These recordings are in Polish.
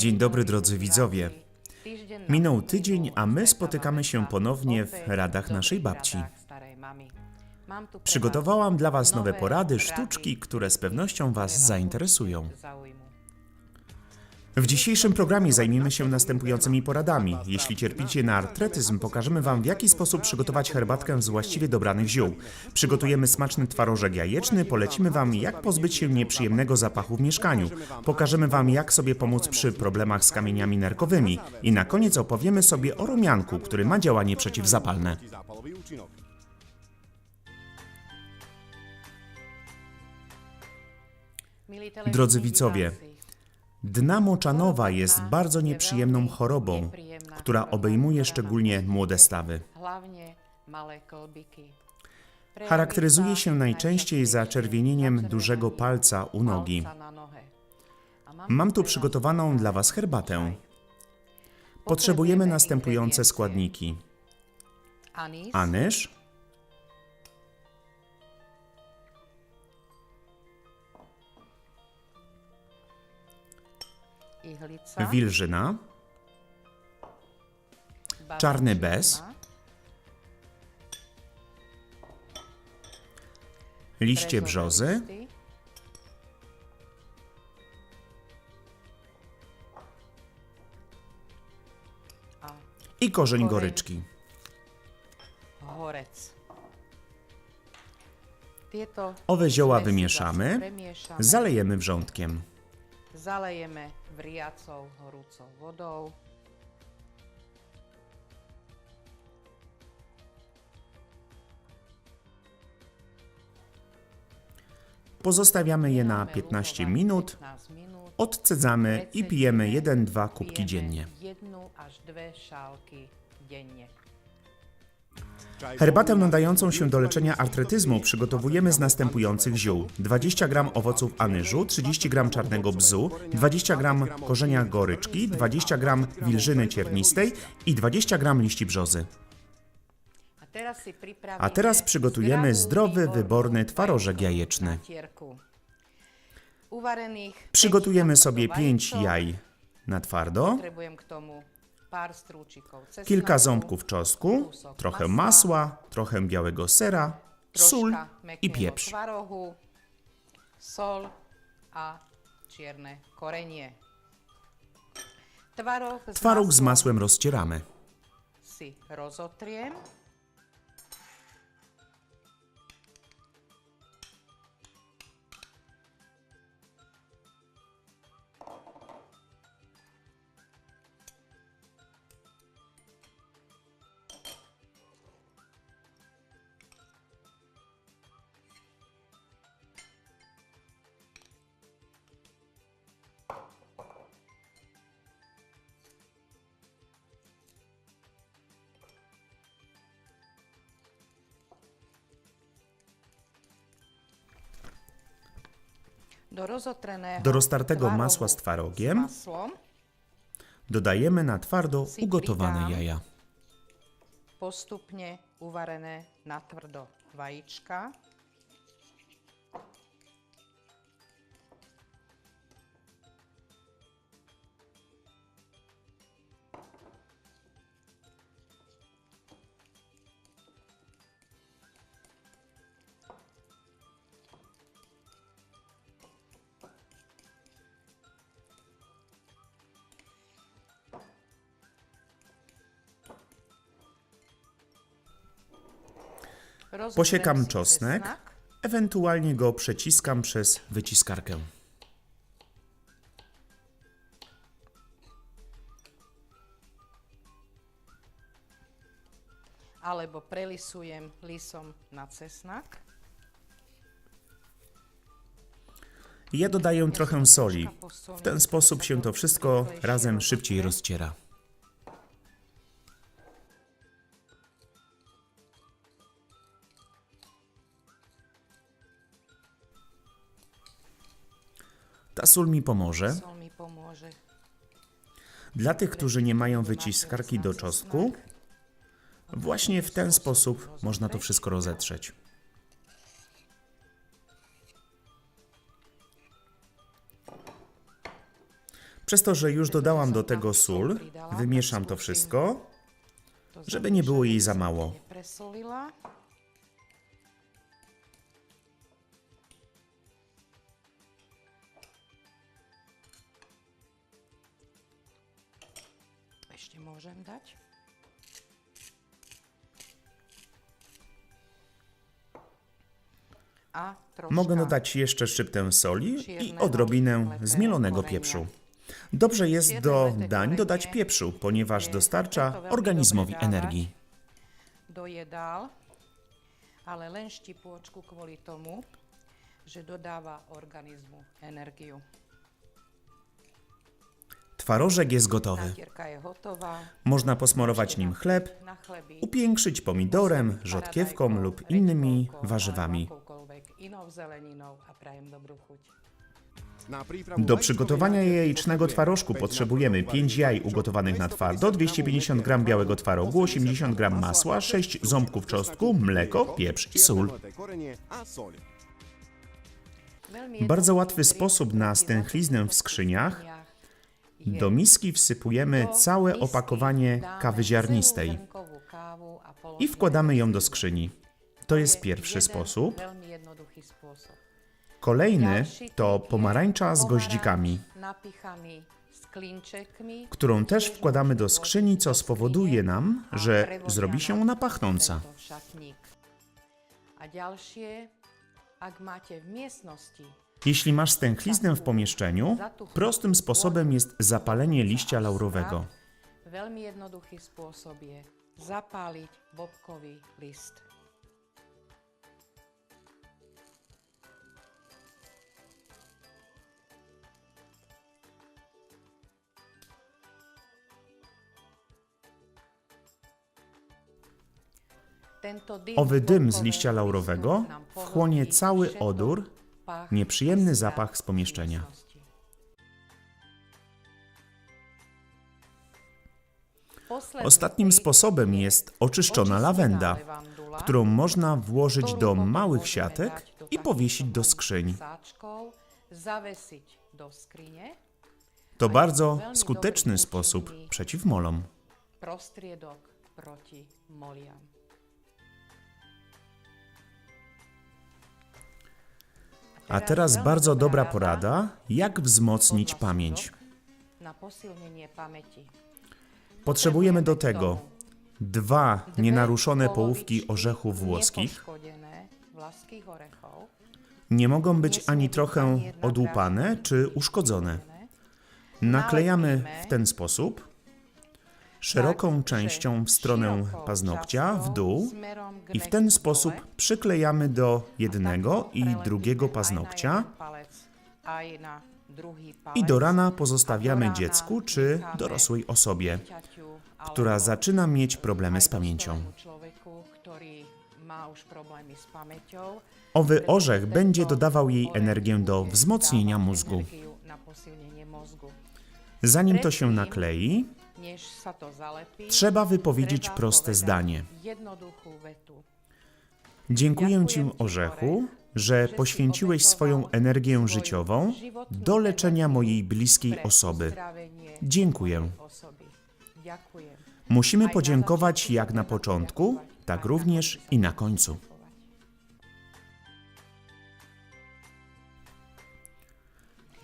Dzień dobry drodzy widzowie. Minął tydzień, a my spotykamy się ponownie w radach naszej babci. Przygotowałam dla Was nowe porady, sztuczki, które z pewnością Was zainteresują. W dzisiejszym programie zajmiemy się następującymi poradami. Jeśli cierpicie na artretyzm, pokażemy Wam, w jaki sposób przygotować herbatkę z właściwie dobranych ziół. Przygotujemy smaczny twarożek jajeczny, polecimy Wam, jak pozbyć się nieprzyjemnego zapachu w mieszkaniu. Pokażemy Wam, jak sobie pomóc przy problemach z kamieniami nerkowymi. I na koniec opowiemy sobie o rumianku, który ma działanie przeciwzapalne. Drodzy widzowie, Dna moczanowa jest bardzo nieprzyjemną chorobą, która obejmuje szczególnie młode stawy. Charakteryzuje się najczęściej zaczerwienieniem dużego palca u nogi. Mam tu przygotowaną dla Was herbatę. Potrzebujemy następujące składniki: anyż, wilżyna, czarny bez, liście brzozy, i korzeń goryczki. Owe zioła wymieszamy, zalejemy wrzątkiem. Zalejeme vriacou horúcou vodou. Pozostawiamy je na Necháme 15 lutovať minut, 15 minút. odcedzamy i pijemy 1-2 kubki dziennie. Jednu až dve šálky denne. Herbatę nadającą się do leczenia artretyzmu przygotowujemy z następujących ziół: 20 g owoców anyżu, 30 g czarnego bzu, 20 g korzenia goryczki, 20 g wilżyny ciernistej i 20 g liści brzozy. A teraz, przygotujemy zdrowy, wyborny twarożek jajeczny. Przygotujemy sobie 5 vajíčok. jaj na twardo, Kilka ząbków czosnku, trochę masła, trochę białego sera, sól i pieprz. Twaróg z masłem rozcieramy. Do roztartego masła z twarogiem dodajemy na twardo ugotowane jaja. postupne uvarené natvrdo vajíčka. Rozotrem Posiekam si czosnek, ewentualnie go przeciskam przez wyciskarkę. alebo prelisujem lisom na cesnak. Ja dodaję trochę soli. W ten sposób się to wszystko razem szybciej rozciera. Ta sól mi pomoże. Mi. Dla tych, którzy nie mają wyciskarki do czosnku, właśnie w ten sposób można to wszystko rozetrzeć. Przez to, że już dodałam do tego sól, wymieszam to wszystko, żeby nie było jej za mało. Dať. A troszkę Mogę dodać jeszcze szczyptę soli i odrobinę zmielonego pieprzu. Dobrze jest do dań dodać pieprzu, ponieważ dostarcza organizmowi energii. do jedál, ale len štipôčku kvôli tomu, že dodáva organizmu energiu. Twarożek jest gotowy. Można posmarować nim chleb, upiększyć pomidorem, rzodkiewką lub innymi warzywami. Do przygotowania jajecznego twarożku potrzebujemy 5 jaj ugotowanych na twardo, 250 g białego twarogu, 80 g masła, 6 ząbków czosnku, mleko, pieprz i sól. Bardzo łatwy sposób na stęchliznę w skrzyniach. Do miski wsypujemy całe opakowanie kawy ziarnistej i wkładamy ją do skrzyni. To jest Je pierwszy sposób. Kolejny to pomarańcza z goździkami, którą też wkładamy do skrzyni, co spowoduje nam, że zrobi się na ona pachnąca. A ďalšie, ak máte v miestnosti Jeśli masz stęchliznę w pomieszczeniu, prostym sposobem jest zapalenie liścia laurowego. Veľmi jednoduchý spôsob je zapáliť bobkový list. Owy dym z liścia laurowego wchłonie cały odór, nieprzyjemny zapach z pomieszczenia. Ostatnim sposobem je jest oczyszczona lawenda, którą można włożyć do małych siatek i powiesić do skrine. To bardzo skuteczny sposób przeciw molom. A teraz bardzo dobra rada porada, jak wzmocnić pamięć. Potrzebujemy do tego dwa nienaruszone połówki orzechów włoskich. Nie mogą być ani trochę odłupane czy uszkodzone. Naklejamy w ten sposób szeroką częścią w stronę paznokcia w dół i w ten sposób przyklejamy do jednego i drugiego paznokcia i do rana pozostawiamy dziecku czy dorosłej osobie, która zaczyna mieć problemy z pamięcią. Owy orzech będzie dodawał jej energię do wzmocnienia mózgu. Zanim to się naklei, trzeba wypowiedzieć proste zdanie. Dziękuję Ci, orzechu, że poświęciłeś swoją energię życiową do leczenia mojej bliskiej osoby. Dziękuję. Musimy podziękować jak na początku, tak również i na końcu.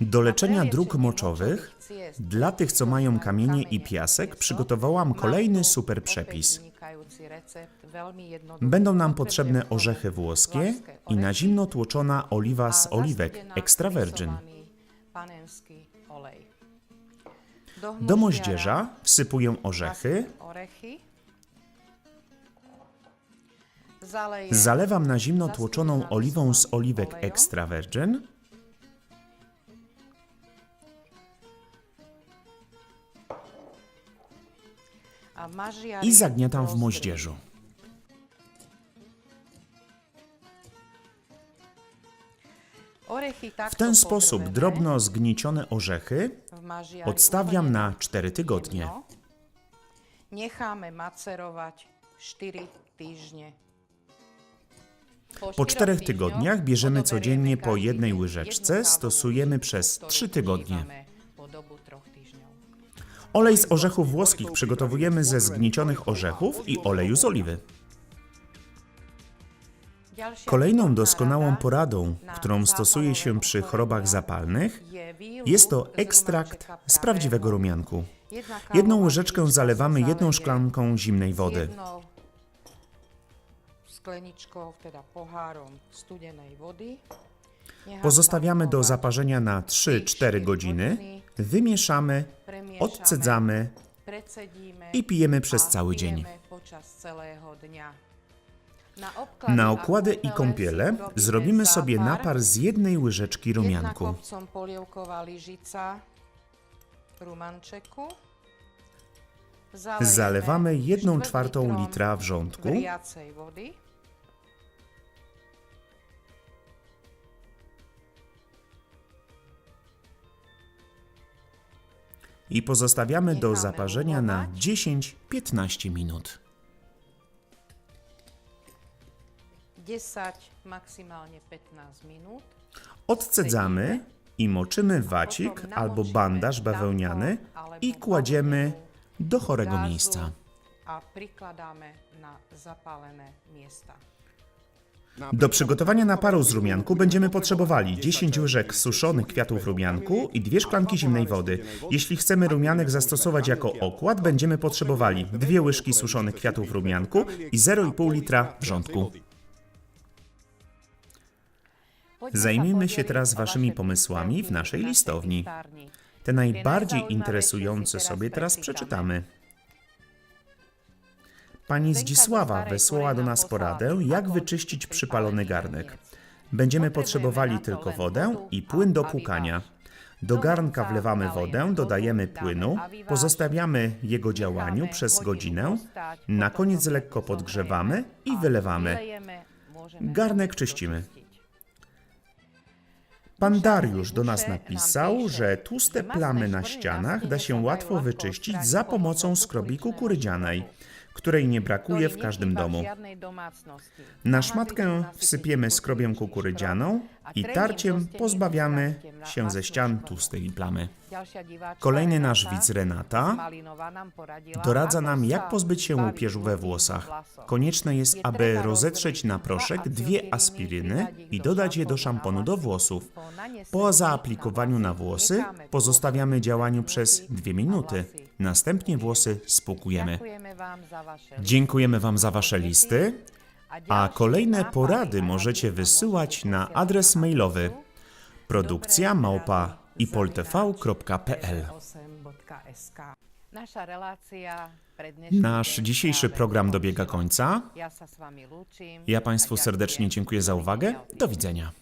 Do leczenia dróg moczowych dla tych, co mają kamienie i piasek, przygotowałam kolejny super przepis. Będą nam potrzebne orzechy włoskie i na zimno tłoczona oliwa z oliwek extra virgin. Do moździerza wsypuję orzechy, zalewam na zimno tłoczoną oliwą z oliwek extra virgin i zagniatam w moździerzu. W ten sposób drobno zgniecione orzechy odstawiam na 4 tygodnie. Necháme macerować 4 týždne. Po czterech tygodniach bierzemy codziennie po jednej łyżeczce, stosujemy przez ktorú 3 tygodnie. Olej z orzechów włoskich przygotowujemy ze zgniecionych orzechów i oleju z oliwy. Kolejną doskonałą poradą, którą stosuje się przy chorobach zapalnych, jest to ekstrakt z prawdziwego rumianku. Jedną łyżeczkę zalewamy jedną szklanką zimnej wody. skleničkou, teda pohárom studenej wody. Pozostawiamy do zaparzenia na 3-4 godziny, wymieszamy, odcedzamy i pijemy przez cały dzień. Na okłady, i kąpiele zrobimy sobie napar z jednej łyżeczki rumianku. Zalewamy jedną štvrť czwartą litrom litra wrzątku, i pozostawiamy do zaparzenia na umować. 10-15 minut. 10, maksimálne 15 minút. Odcedzamy i moczymy wacik albo bandaż bawełniany i kładziemy do chorego miejsca. A prikladáme na zapálené miesta. Do przygotowania naparu z rumianku będziemy potrzebowali 10 łyżek suszonych kwiatów rumianku i dwie szklanki zimnej wody. Jeśli chcemy rumianek zastosować jako okład, będziemy potrzebowali dwie łyżki suszonych kwiatów rumianku i 0,5 litra wrzątku. Zajmijmy się teraz waszymi pomysłami w naszej listowni. Te najbardziej interesujące sobie teraz przeczytamy. Pani Zdzisława wysłała do nas poradę, jak wyczyścić przypalony garnek. Będziemy potrzebowali tylko wodę i płyn do płukania. Do garnka wlewamy wodę, dodajemy płynu, pozostawiamy jego działaniu przez godzinę, na koniec lekko podgrzewamy i wylewamy. Garnek czyścimy. Pan Dariusz do nas napisał, że tłuste plamy na ścianach da się łatwo wyczyścić za pomocą skrobi kukurydzianej, której nie brakuje w każdym domu. Na szmatkę wsypiemy skrobią kukurydzianą i tarciem pozbawiamy się ze ścian tłustej plamy. Kolejny nasz widz Renata doradza nam, jak pozbyć się łupieżu we włosach. Konieczne jest, aby rozetrzeć na proszek dwie aspiryny i dodać je do szamponu do włosów. Po zaaplikowaniu na włosy pozostawiamy działaniu przez dwie minuty. Następnie włosy spłukujemy. Dziękujemy Wam za Wasze listy, a kolejne porady możecie wysyłać na adres mailowy produkcja małpa ipoltv.pl. Nasz dzisiejszy program dobiega końca. Ja Państwu serdecznie dziękuję za uwagę. Do widzenia.